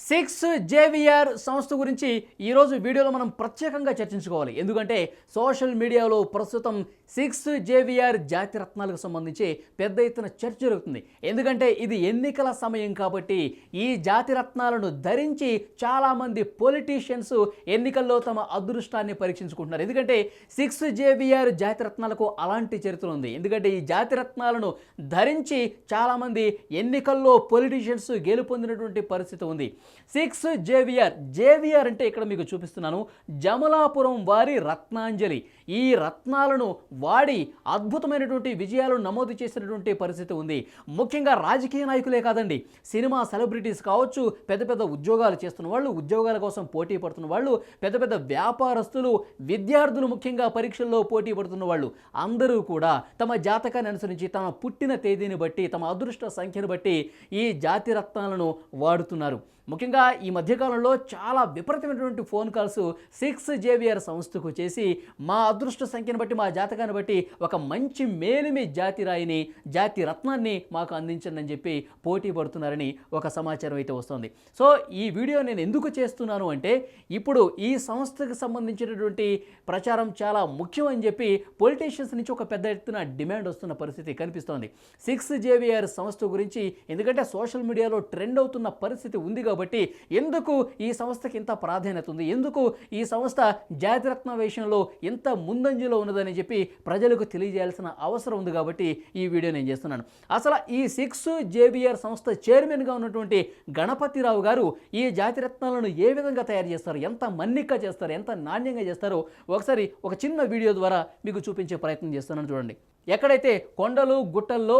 Six JVR సంస్థ గురించి ఈరోజు వీడియోలో మనం ప్రత్యేకంగా చర్చించుకోవాలి. ఎందుకంటే సోషల్ మీడియాలో ప్రస్తుతం సిక్స్ జేవిఆర్ జాతి రత్నాలకు సంబంధించి పెద్ద ఎత్తున చర్చ జరుగుతుంది. ఎందుకంటే ఇది ఎన్నికల సమయం కాబట్టి ఈ జాతి రత్నాలను ధరించి చాలామంది పొలిటీషియన్స్ ఎన్నికల్లో తమ అదృష్టాన్ని పరీక్షించుకుంటున్నారు. ఎందుకంటే సిక్స్ జేవిఆర్ జాతి రత్నాలకు అలాంటి చరిత్ర ఉంది. ఎందుకంటే ఈ జాతి రత్నాలను ధరించి చాలామంది ఎన్నికల్లో పొలిటీషియన్స్ గెలుపొందినటువంటి పరిస్థితి ఉంది. Six Xavier. జేవియర్ అంటే ఇక్కడ మీకు చూపిస్తున్నాను. జమలాపురం వారి రత్నాంజలి. ఈ రత్నాలను వాడి అద్భుతమైనటువంటి విజయాలు నమోదు చేసినటువంటి పరిస్థితి ఉంది. ముఖ్యంగా రాజకీయ నాయకులే కాదండి. సినిమా సెలబ్రిటీస్ కావచ్చు పెద్ద పెద్ద ఉద్యోగాలు చేస్తున్న వాళ్ళు ఉద్యోగాల కోసం పోటీ పడుతున్న వాళ్ళు పెద్ద పెద్ద వ్యాపారస్తులు విద్యార్థులు ముఖ్యంగా పరీక్షల్లో పోటీ పడుతున్న వాళ్ళు అందరూ కూడా తమ జాతకాన్ని అనుసరించి తమ పుట్టిన తేదీని బట్టి తమ అదృష్ట సంఖ్యను బట్టి ఈ జాతి రత్నాలను వాడుతున్నారు. ముఖ్యంగా ఈ మధ్యకాలంలో చాలా విపరీతమైనటువంటి ఫోన్ కాల్స్ సిక్స్ జేవిఆర్ సంస్థకు చేసి మా అదృష్ట సంఖ్యను బట్టి మా జాతకాన్ని బట్టి ఒక మంచి మేలిమి జాతి రాయిని జాతి రత్నాన్ని మాకు అందించండి అని చెప్పి పోటీ పడుతున్నారని ఒక సమాచారం అయితే వస్తుంది. సో ఈ వీడియో నేను ఎందుకు చేస్తున్నాను అంటే ఇప్పుడు ఈ సంస్థకు సంబంధించినటువంటి ప్రచారం చాలా ముఖ్యం అని చెప్పి పొలిటీషియన్స్ నుంచి ఒక పెద్ద ఎత్తున డిమాండ్ వస్తున్న పరిస్థితి కనిపిస్తోంది. సిక్స్ జేవిఆర్ సంస్థ గురించి ఎందుకంటే సోషల్ మీడియాలో ట్రెండ్ అవుతున్న పరిస్థితి ఉంది కాబట్టి ఎందుకు ఈ సంస్థకి ఇంత ప్రాధాన్యత ఉంది? ఎందుకు ఈ సంస్థ జాతిరత్న విషయంలో ఇంత ముందంజలో ఉన్నదని చెప్పి ప్రజలకు తెలియజేయాల్సిన అవసరం ఉంది కాబట్టి ఈ వీడియో నేను చేస్తున్నాను. అసలు ఈ సిక్స్ జేబిఆర్ సంస్థ చైర్మన్గా ఉన్నటువంటి గణపతిరావు గారు ఈ జాతిరత్నాలను ఏ విధంగా తయారు చేస్తారు? ఎంత మన్నిక చేస్తారు? ఎంత నాణ్యంగా చేస్తారో? ఒకసారి ఒక చిన్న వీడియో ద్వారా మీకు చూపించే ప్రయత్నం చేస్తున్నాను చూడండి. ఎక్కడైతే కొండలు గుట్టల్లో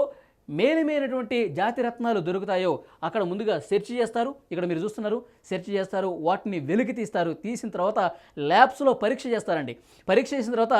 మేలుమైనటువంటి జాతి రత్నాలు దొరుకుతాయో అక్కడ ముందుగా సెర్చ్ చేస్తారు. ఇక్కడ మీరు చూస్తున్నారు సెర్చ్ చేస్తారు వాటిని వెలికి తీస్తారు. తీసిన తర్వాత ల్యాబ్స్లో పరీక్ష చేస్తారండి. పరీక్ష చేసిన తర్వాత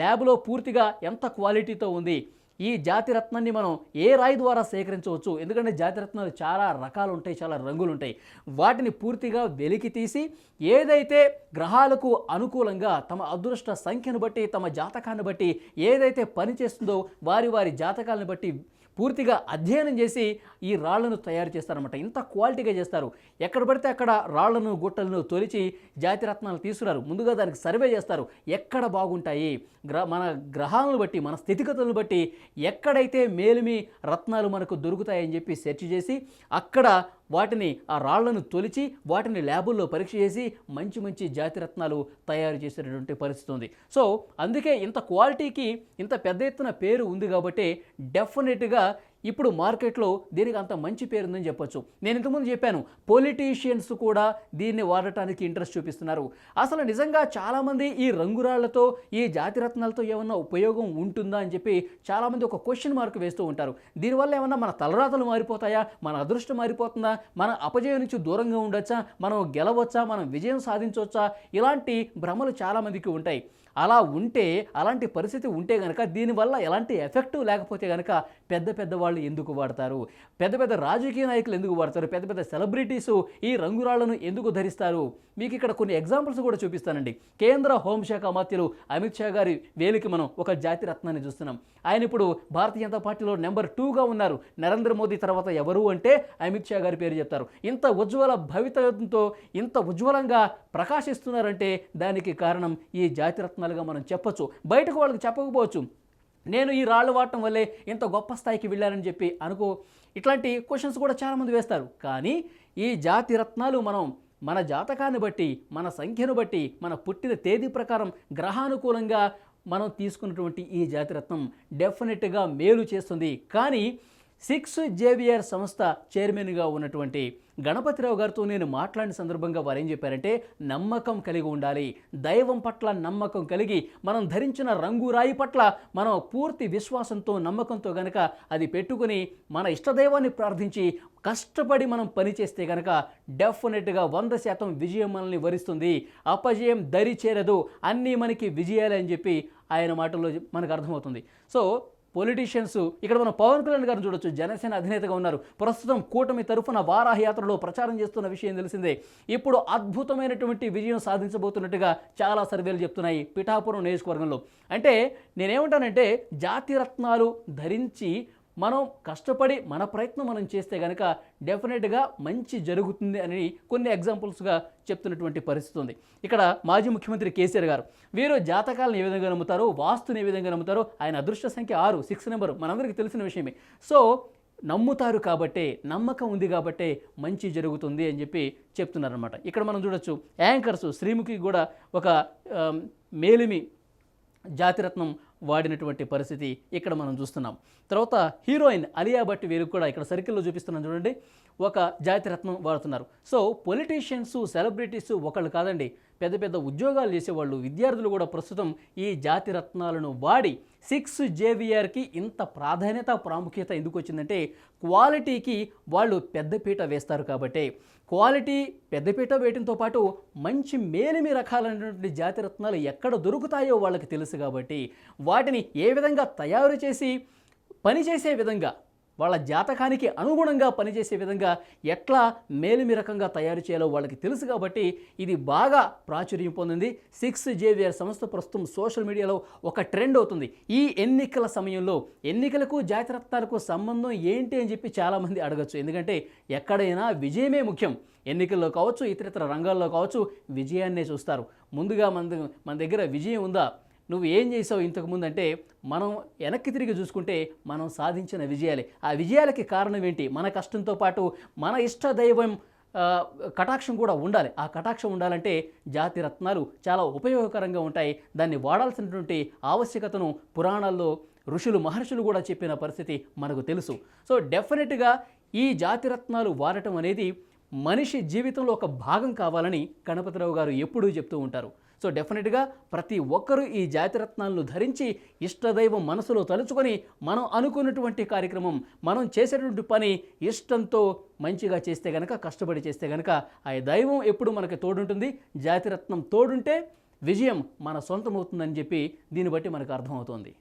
ల్యాబ్లో పూర్తిగా ఎంత క్వాలిటీతో ఉంది ఈ జాతి రత్నాన్ని మనం ఏ రాయి ద్వారా సేకరించవచ్చు? ఎందుకంటే జాతి రత్నాలు చాలా రకాలు ఉంటాయి చాలా రంగులు ఉంటాయి. వాటిని పూర్తిగా వెలికి తీసి ఏదైతే గ్రహాలకు అనుకూలంగా తమ అదృష్ట సంఖ్యను బట్టి తమ జాతకాన్ని బట్టి ఏదైతే పనిచేస్తుందో వారి వారి జాతకాలను బట్టి పూర్తిగా అధ్యయనం చేసి ఈ రాళ్ళను తయారు చేస్తారన్నమాట. ఇంత క్వాలిటీగా చేస్తారు. ఎక్కడ పడితే అక్కడ రాళ్ళను గుట్టలను తొలిచి జాతిరత్నాలు తీసుకురారు. ముందుగా దానికి సర్వే చేస్తారు. ఎక్కడ బాగుంటాయి? గ్ర మన గ్రహాలను బట్టి మన స్థితిగతులను బట్టి ఎక్కడైతే మేలిమి రత్నాలు మనకు దొరుకుతాయని చెప్పి సెర్చ్ చేసి అక్కడ వాటిని ఆ రాళ్ళను తొలిచి వాటిని ల్యాబుల్లో పరీక్ష చేసి మంచి మంచి జాతి రత్నాలు తయారు చేసేటటువంటి పరిస్థితి ఉంది. సో అందుకే ఇంత క్వాలిటీకి ఇంత పెద్ద ఎత్తున పేరు ఉంది కాబట్టి డెఫినెట్గా ఇప్పుడు మార్కెట్లో దీనికి అంత మంచి పేరు ఉందని చెప్పొచ్చు. నేను ఇంతకుముందు చెప్పాను పొలిటీషియన్స్ కూడా దీన్ని వాడటానికి ఇంట్రెస్ట్ చూపిస్తున్నారు. అసలు నిజంగా చాలామంది ఈ రంగురాళ్ళతో ఈ జాతిరత్నాలతో ఏమన్నా ఉపయోగం ఉంటుందా అని చెప్పి చాలామంది ఒక క్వశ్చన్ మార్క్ వేస్తూ ఉంటారు. దీనివల్ల ఏమన్నా మన తలరాతలు మారిపోతాయా? మన అదృష్టం మారిపోతుందా? మన అపజయం నుంచి దూరంగా ఉండొచ్చా? మనం గెలవచ్చా? మనం విజయం సాధించవచ్చా ఇలాంటి భ్రమలు చాలామందికి ఉంటాయి. అలా ఉంటే అలాంటి పరిస్థితి ఉంటే కనుక దీనివల్ల ఎలాంటి ఎఫెక్టివ్ లేకపోతే కనుక పెద్ద పెద్ద వాళ్ళు ఎందుకు వాడతారు? పెద్ద పెద్ద రాజకీయ నాయకులు ఎందుకు వాడతారు? పెద్ద పెద్ద సెలబ్రిటీస్ ఈ రంగురాళ్ళను ఎందుకు ధరిస్తారు? మీకు ఇక్కడ కొన్ని ఎగ్జాంపుల్స్ కూడా చూపిస్తానండి. కేంద్ర హోంశాఖ మంత్రులు అమిత్ షా గారి వేలికి మనం ఒక జాతి రత్నాన్ని చూస్తున్నాం. ఆయన ఇప్పుడు భారతీయ జనతా పార్టీలో నెంబర్ టూగా ఉన్నారు. నరేంద్ర మోదీ తర్వాత ఎవరు అంటే అమిత్ షా గారి పేరు చెప్తారు. ఇంత ఉజ్వల భవితతో ఇంత ఉజ్వలంగా ప్రకాశిస్తున్నారంటే దానికి కారణం ఈ జాతి రత్నాలుగా మనం చెప్పొచ్చు. బయటకు వాళ్ళకి చెప్పకపోవచ్చు. నేను ఈ రాళ్ళు వాడటం వల్లే ఇంత గొప్ప స్థాయికి వెళ్ళానని చెప్పి అనుకో ఇట్లాంటి క్వశ్చన్స్ కూడా చాలామంది వేస్తారు. కానీ ఈ జాతి రత్నాలు మనం మన జాతకాన్ని బట్టి మన సంఖ్యను బట్టి మన పుట్టిన తేదీ ప్రకారం గ్రహానుకూలంగా మనం తీసుకున్నటువంటి ఈ జాతిరత్నం డెఫినెట్గా మేలు చేస్తుంది. కానీ సిక్స్ జేవిఆర్ సంస్థ చైర్మన్గా ఉన్నటువంటి గణపతిరావు గారితో నేను మాట్లాడిన సందర్భంగా వారు ఏం చెప్పారంటే నమ్మకం కలిగి ఉండాలి. దైవం పట్ల నమ్మకం కలిగి మనం ధరించిన రంగు రాయి పట్ల మనం పూర్తి విశ్వాసంతో నమ్మకంతో గనక అది పెట్టుకుని మన ఇష్టదైవాన్ని ప్రార్థించి కష్టపడి మనం పనిచేస్తే కనుక డెఫినెట్గా వంద శాతం విజయం మనల్ని వరిస్తుంది. అపజయం దరి చేరదు. అన్నీ మనకి విజయాలే అని చెప్పి ఆయన మాటల్లో మనకు అర్థమవుతుంది. సో పొలిటీషియన్స్ ఇక్కడ మనం పవన్ కళ్యాణ్ గారిని చూడొచ్చు. జనసేన అధినేతగా ఉన్నారు. ప్రస్తుతం కూటమి తరఫున వారాహయాత్రలో ప్రచారం చేస్తున్న విషయం తెలిసిందే. ఇప్పుడు అద్భుతమైనటువంటి విజయం సాధించబోతున్నట్టుగా చాలా సర్వేలు చెప్తున్నాయి పిఠాపురం నియోజకవర్గంలో. అంటే నేనేమంటానంటే జాతిరత్నాలు ధరించి మనం కష్టపడి మన ప్రయత్నం మనం చేస్తే కనుక డెఫినెట్గా మంచి జరుగుతుంది అని కొన్ని ఎగ్జాంపుల్స్గా చెప్తున్నటువంటి పరిస్థితి ఉంది. ఇక్కడ మాజీ ముఖ్యమంత్రి కేసీఆర్ గారు వీరు జాతకాలను ఏ విధంగా నమ్ముతారో వాస్తుని ఏ విధంగా నమ్ముతారో ఆయన అదృష్ట సంఖ్య ఆరు సిక్స్ నెంబర్ మనందరికీ తెలిసిన విషయమే. సో నమ్ముతారు కాబట్టే నమ్మకం ఉంది కాబట్టే మంచి జరుగుతుంది అని చెప్పి చెప్తున్నారనమాట ఇక్కడ మనం చూడొచ్చు యాంకర్స్ శ్రీముఖి కూడా ఒక మేలిమి జాతిరత్నం వాడినటువంటి పరిస్థితి ఇక్కడ మనం చూస్తున్నాం. తర్వాత హీరోయిన్ అలియా భట్ వీరికి కూడా ఇక్కడ సర్కిల్లో చూపిస్తున్నాం చూడండి. ఒక జాతిరత్నం వాడుతున్నారు. సో పొలిటీషియన్స్ సెలబ్రిటీస్ ఒకళ్ళు కాదండి. పెద్ద పెద్ద ఉద్యోగాలు చేసేవాళ్ళు విద్యార్థులు కూడా ప్రస్తుతం ఈ జాతిరత్నాలను వాడి సిక్స్ జేవిఆర్కి ఇంత ప్రాధాన్యత ప్రాముఖ్యత ఎందుకు వచ్చిందంటే క్వాలిటీకి వాళ్ళు పెద్దపీట వేస్తారు కాబట్టి. క్వాలిటీ పెద్దపీట వేయడంతో పాటు మంచి మేలిమి రకాలైనటువంటి జాతి రత్నాలు ఎక్కడ దొరుకుతాయో వాళ్ళకి తెలుసు కాబట్టి వాటిని ఏ విధంగా తయారు చేసి పనిచేసే విధంగా వాళ్ళ జాతకానికి అనుగుణంగా పనిచేసే విధంగా ఎట్లా మేలిమి రకంగా తయారు చేయాలో వాళ్ళకి తెలుసు కాబట్టి ఇది బాగా ప్రాచుర్యం పొందింది. సిక్స్ జేవిఆర్ సంస్థ ప్రస్తుతం సోషల్ మీడియాలో ఒక ట్రెండ్ అవుతుంది. ఈ ఎన్నికల సమయంలో ఎన్నికలకు జాతిరత్నాలకు సంబంధం ఏంటి అని చెప్పి చాలామంది అడగచ్చు. ఎందుకంటే ఎక్కడైనా విజయమే ముఖ్యం. ఎన్నికల్లో కావచ్చు ఇతరితర రంగాల్లో కావచ్చు విజయాన్నే చూస్తారు. ముందుగా మన మన దగ్గర విజయం ఉందా? నువ్వు ఏం చేసావు ఇంతకుముందు అంటే మనం వెనక్కి తిరిగి చూసుకుంటే మనం సాధించిన విజయాలే. ఆ విజయాలకి కారణం ఏంటి? మన కష్టంతో పాటు మన ఇష్ట దైవం కటాక్షం కూడా ఉండాలి. ఆ కటాక్షం ఉండాలంటే జాతి రత్నాలు చాలా ఉపయోగకరంగా ఉంటాయి. దాన్ని వాడాల్సినటువంటి ఆవశ్యకతను పురాణాల్లో ఋషులు మహర్షులు కూడా చెప్పిన పరిస్థితి మనకు తెలుసు. సో డెఫినెట్గా ఈ జాతి రత్నాలు వాడటం అనేది మనిషి జీవితంలో ఒక భాగం కావాలని గణపతిరావు గారు ఎప్పుడూ చెప్తూ ఉంటారు. సో డెఫినెట్గా ప్రతి ఒక్కరూ ఈ జాతిరత్నాలను ధరించి ఇష్టదైవం మనసులో తలుచుకొని మనం అనుకున్నటువంటి కార్యక్రమం మనం చేసేటువంటి పని ఇష్టంతో మంచిగా చేస్తే గనక కష్టపడి చేస్తే గనక ఆ దైవం ఎప్పుడు మనకి తోడుంటుంది. జాతిరత్నం తోడుంటే విజయం మన సొంతమవుతుందని చెప్పి దీన్ని బట్టి మనకు అర్థమవుతోంది.